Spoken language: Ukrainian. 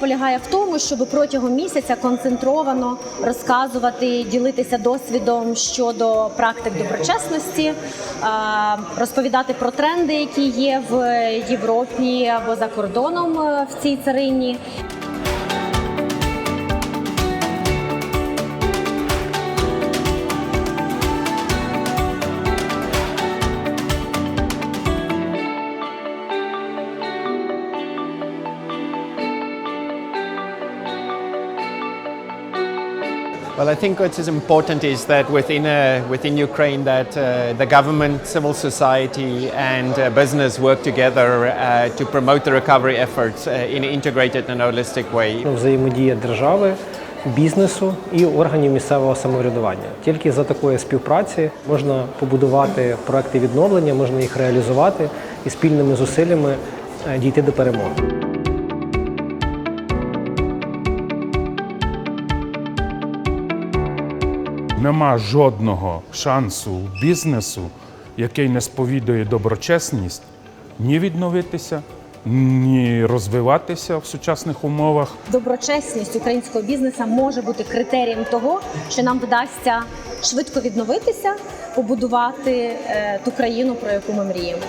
полягає в тому, щоб протягом місяця концентровано розказувати, ділитися досвідом щодо практик доброчесності, розповідати про тренди, які є в Європі або за кордоном е, в цій царині. Well, I think what is important is that within, uh, within Ukraine that uh, the government, civil society and uh, business work together uh, to promote the recovery efforts uh, in an integrated and holistic way. взаємодія держави, бізнесу і органів місцевого самоврядування. Тільки за такої співпраці можна побудувати проекти відновлення, можна їх реалізувати і спільними зусиллями е, дійти до перемоги. Нема жодного шансу у бізнесу, який не сповідує доброчесність, ні відновитися, ні розвиватися в сучасних умовах. Доброчесність українського бізнесу може бути критерієм того, що нам вдасться швидко відновитися, побудувати е, ту країну, про яку ми мріємо.